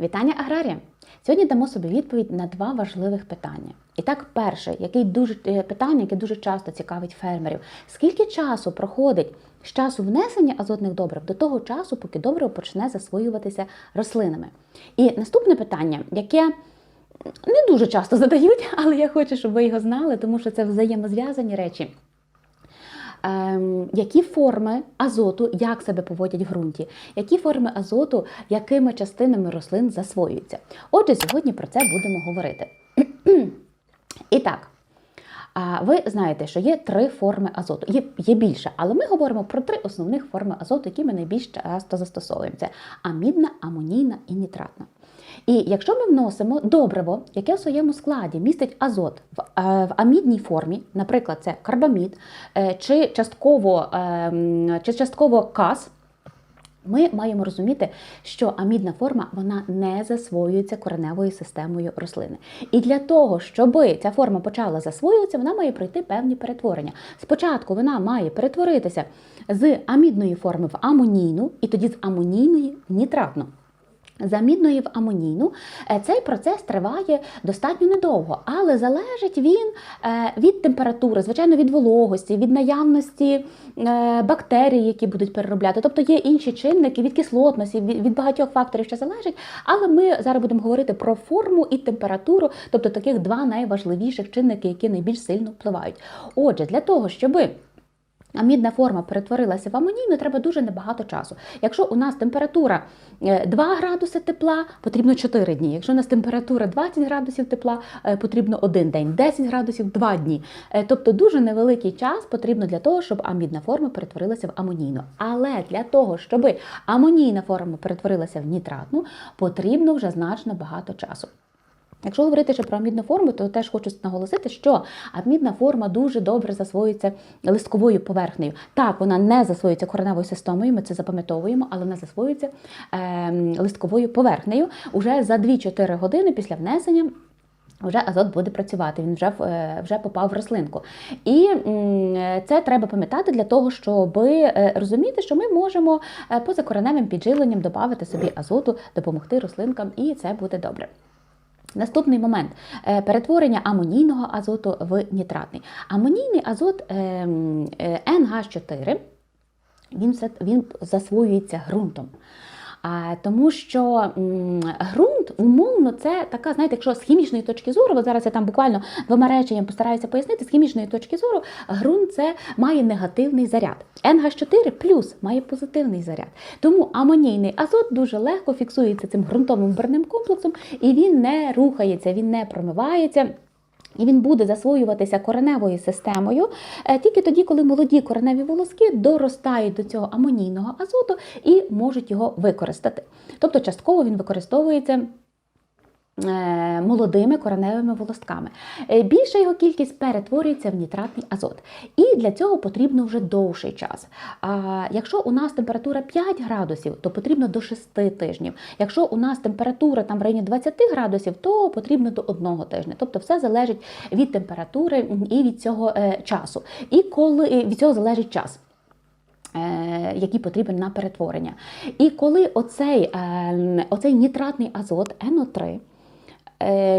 Вітання аграрія! Сьогодні дамо собі відповідь на два важливих питання. І так, перше, який дуже е, питання, яке дуже часто цікавить фермерів: скільки часу проходить з часу внесення азотних добрив до того часу, поки добриво почне засвоюватися рослинами? І наступне питання, яке не дуже часто задають, але я хочу, щоб ви його знали, тому що це взаємозв'язані речі. Ем, які форми азоту, як себе поводять в ґрунті, які форми азоту, якими частинами рослин засвоюються. Отже, сьогодні про це будемо говорити. І так, ви знаєте, що є три форми азоту. Є, є більше, але ми говоримо про три основних форми азоту, які ми найбільш часто застосовуємо: це амідна, амонійна і нітратна. І якщо ми вносимо добриво, яке в своєму складі містить азот в, е, в амідній формі, наприклад, це карбамід е, чи частково, е, чи частково каз. Ми маємо розуміти, що амідна форма вона не засвоюється кореневою системою рослини. І для того, щоб ця форма почала засвоюватися, вона має пройти певні перетворення. Спочатку вона має перетворитися з амідної форми в амонійну, і тоді з амонійної в нітратну. З амідної в амонійну Е, цей процес триває достатньо недовго, але залежить він е, від температури, звичайно, від вологості, від наявності е, бактерій, які будуть переробляти. Тобто є інші чинники від кислотності, від багатьох факторів, що залежить. Але ми зараз будемо говорити про форму і температуру, тобто таких два найважливіших чинники, які найбільш сильно впливають. Отже, для того, щоби Амідна форма перетворилася в амонійну, треба дуже небагато часу. Якщо у нас температура е, 2 градуси тепла, потрібно 4 дні. Якщо у нас температура 20 градусів тепла, е, потрібно 1 день, 10 градусів 2 дні. Е, Тобто дуже невеликий час потрібно для того, щоб амідна форма перетворилася в амонійну. Але для того, щоб амонійна форма перетворилася в нітратну, потрібно вже значно багато часу. Якщо говорити ще про амідну форму, то теж хочу наголосити, що амідна форма дуже добре засвоюється листковою поверхнею. Так, вона не засвоюється кореневою системою, ми це запам'ятовуємо, але вона засвоюється е, листковою поверхнею. Уже за 2-4 години після внесення. Вже азот буде працювати, він вже е, вже попав в рослинку. І це треба пам'ятати для того, щоб е, розуміти, що ми можемо е, поза кореневим підживленням додати собі азоту, допомогти рослинкам, і це буде добре. Наступний момент перетворення амонійного азоту в нітратний. Амонійний азот NH4 він, він засвоюється ґрунтом. Тому що ґрунт, умовно, це така, знаєте, якщо з хімічної точки зору, от зараз я там буквально двома реченням постараюся пояснити, з хімічної точки зору, ґрунт це має негативний заряд. НГ4 плюс має позитивний заряд. Тому амонійний азот дуже легко фіксується цим ґрунтовим барним комплексом, і він не рухається, він не промивається. І він буде засвоюватися кореневою системою е, тільки тоді, коли молоді кореневі волоски доростають до цього амонійного азоту і можуть його використати. Тобто, частково він використовується. Е, молодими кореневими волосками. Е, більша його кількість перетворюється в нітратний азот. І для цього потрібно вже довший час. А якщо у нас температура 5 градусів, то потрібно до 6 тижнів. Якщо у нас температура там в районі 20 градусів, то потрібно до 1 тижня. Тобто все залежить від температури і від цього е, часу. І коли від цього залежить час. Який потрібен на перетворення. І коли оцей оцей нітратний азот НО3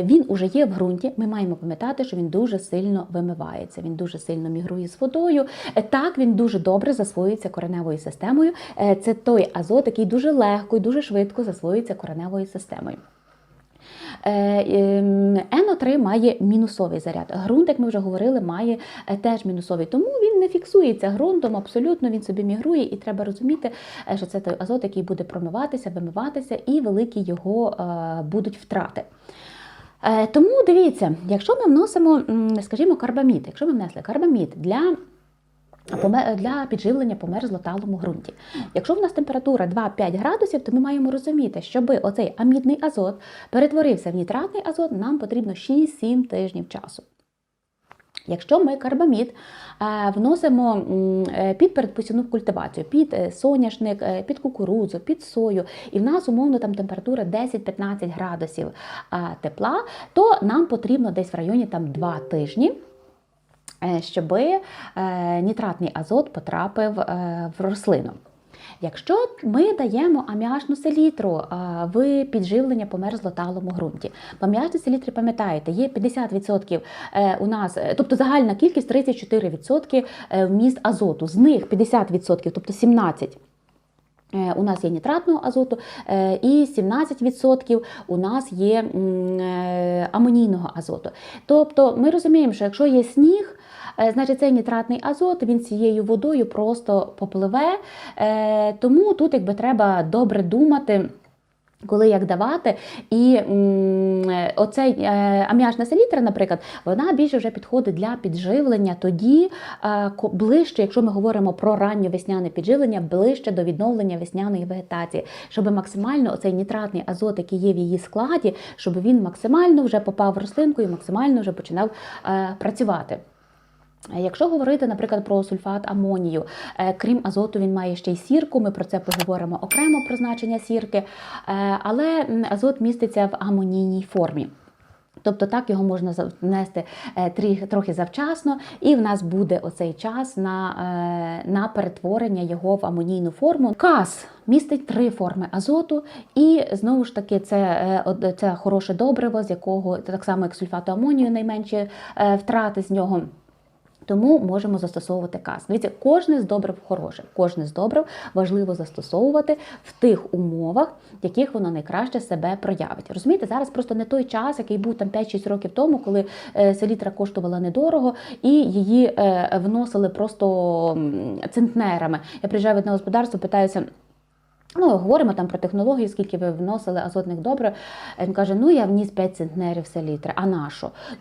він уже є в ґрунті, ми маємо пам'ятати, що він дуже сильно вимивається, він дуже сильно мігрує з водою. Так, він дуже добре засвоюється кореневою системою. Це той азот, який дуже легко і дуже швидко засвоюється кореневою системою. НО3 має мінусовий заряд. Грунт, як ми вже говорили, має теж мінусовий. Тому він не фіксується ґрунтом, абсолютно він собі мігрує, і треба розуміти, що це той азот, який буде промиватися, вимиватися, і великі його будуть втрати. Тому дивіться, якщо ми вносимо, скажімо, карбамід, якщо ми внесли карбамід для для підживлення померзлоталому ґрунті. Якщо в нас температура 2-5 градусів, то ми маємо розуміти, щоб оцей амідний азот перетворився в нітратний азот, нам потрібно 6-7 тижнів часу. Якщо ми карбамід вносимо під передпосівну культивацію, під соняшник, під кукурудзу, під сою, і в нас умовно там температура 10-15 градусів тепла, то нам потрібно десь в районі там 2 тижні. Щоб нітратний азот потрапив в рослину. Якщо ми даємо аміачну селітру в підживлення по мерзлоталому ґрунті, по аміачній селітрі, пам'ятаєте, є 50% е, у нас, е, тобто загальна кількість 34% е, вміст азоту, з них 50%, тобто 17%. Е, У нас є нітратного азоту, е, і 17% у нас є е, амонійного азоту. Тобто ми розуміємо, що якщо є сніг, значить цей нітратний азот він цією водою просто попливе. Тому тут якби треба добре думати. Коли як давати, і м, оцей е, аміачна селітра, наприклад, вона більше вже підходить для підживлення. Тоді е, ближче, якщо ми говоримо про раннє весняне підживлення, ближче до відновлення весняної вегетації, щоб максимально оцей нітратний азот, який є в її складі, щоб він максимально вже попав в рослинку і максимально вже починав е, працювати. Е, Якщо говорити, наприклад, про сульфат амонію, е, крім азоту, він має ще й сірку. Ми про це поговоримо окремо про значення сірки, Е, але азот міститься в амонійній формі. Тобто так його можна внести трохи завчасно, і в нас буде оцей час на, на перетворення його в амонійну форму. Каз містить три форми азоту, і знову ж таки це, це хороше добриво, з якого так само як сульфату амонію найменші втрати з нього. Тому можемо застосовувати каз. Дивіться, кожне з добрив хороше, кожне з добрив важливо застосовувати в тих умовах, в яких воно найкраще себе проявить. Розумієте, зараз просто не той час, який був там 5-6 років тому, коли е, селітра коштувала недорого, і її е, вносили просто центнерами. Я приїжджаю в одне господарство, питаюся. Ну, говоримо там про технології, скільки ви вносили азотних добрив. Він каже: ну я вніс 5 центнерів селітри. А на?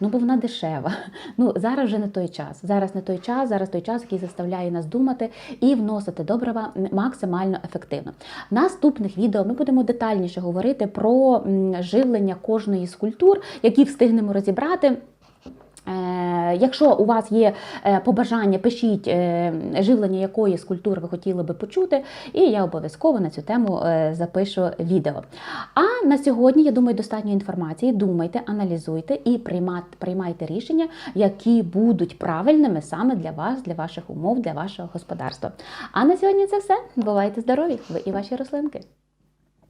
Ну, бо вона дешева. Ну, зараз вже не той час. Зараз не той час, зараз той час, який заставляє нас думати і вносити добрива максимально ефективно. В наступних відео ми будемо детальніше говорити про живлення кожної з культур, які встигнемо розібрати. Е, Якщо у вас є е, побажання, пишіть е, живлення якої з культур ви хотіли би почути, і я обов'язково на цю тему запишу відео. А на сьогодні, я думаю, достатньо інформації. Думайте, аналізуйте і приймайте рішення, які будуть правильними саме для вас, для ваших умов, для вашого господарства. А на сьогодні це все. Бувайте здорові! Ви і ваші рослинки.